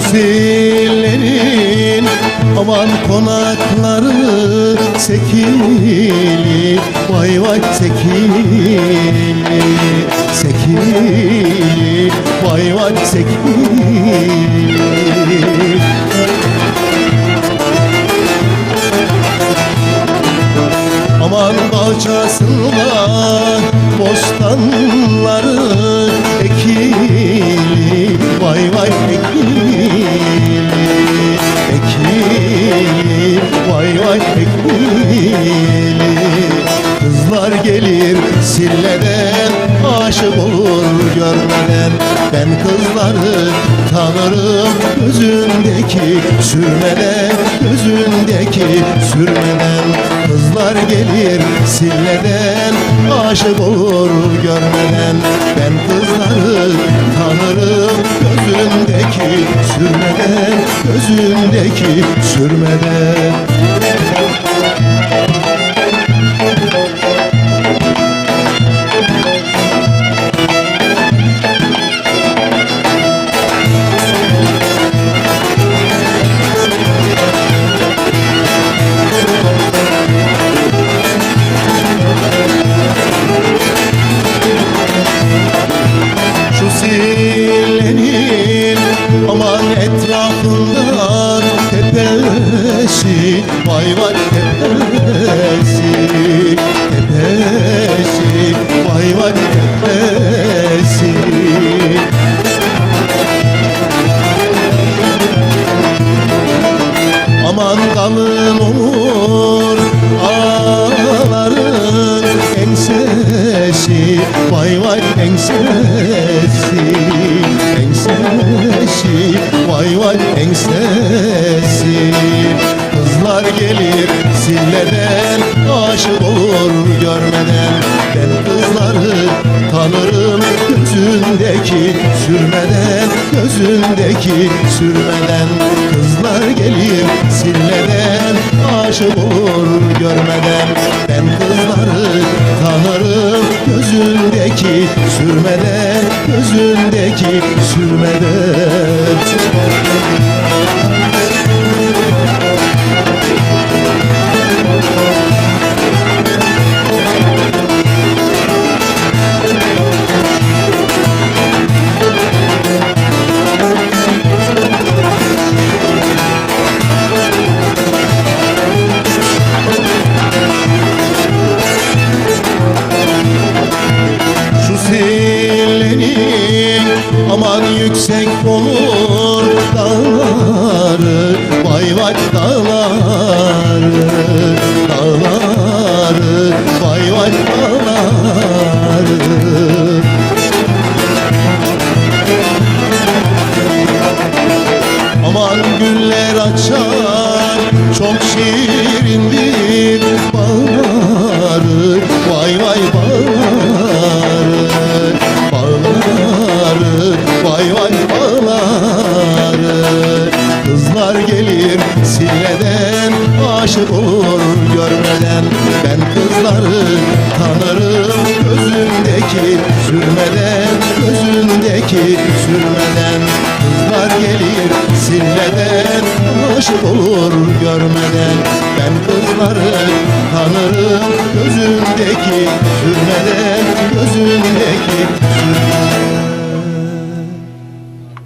Fillerin aman konakları sekili. Vay vay sekili Sekili. Vay vay sekili Ekili Kızlar gelir silleden aşık olur görmeden Ben kızları tanırım gözündeki sürmeden Gözündeki sürmeden Kızlar gelir silleden aşık olur görmeden Ben kızları tanırım gözündeki sürmeden Gözündeki sürmeden tepesi Vay vay tepesi Tepesi Vay vay tepesi. Aman kalın olur ağların ensesi Vay vay ensesi Ensesi Vay vay ensesi gelir silleden aşık olur görmeden. Ben kızları tanırım gözündeki sürmeden Gözündeki sürmeden. Kızlar gelir silleden aşık olur görmeden. Ben kızları tanırım gözündeki sürmeden Gözündeki sürmeden olur dağları Vay vay dağları Dağları Vay vay dağları. Aman güller açar çok şirindir bağları Vay aşık olur görmeden Ben kızları tanırım. Gözündeki sürmeden Gözündeki sürmeden Kızlar gelir silleden aşık olur görmeden Ben kızları tanırım. Gözündeki sürmeden Gözündeki sürmeden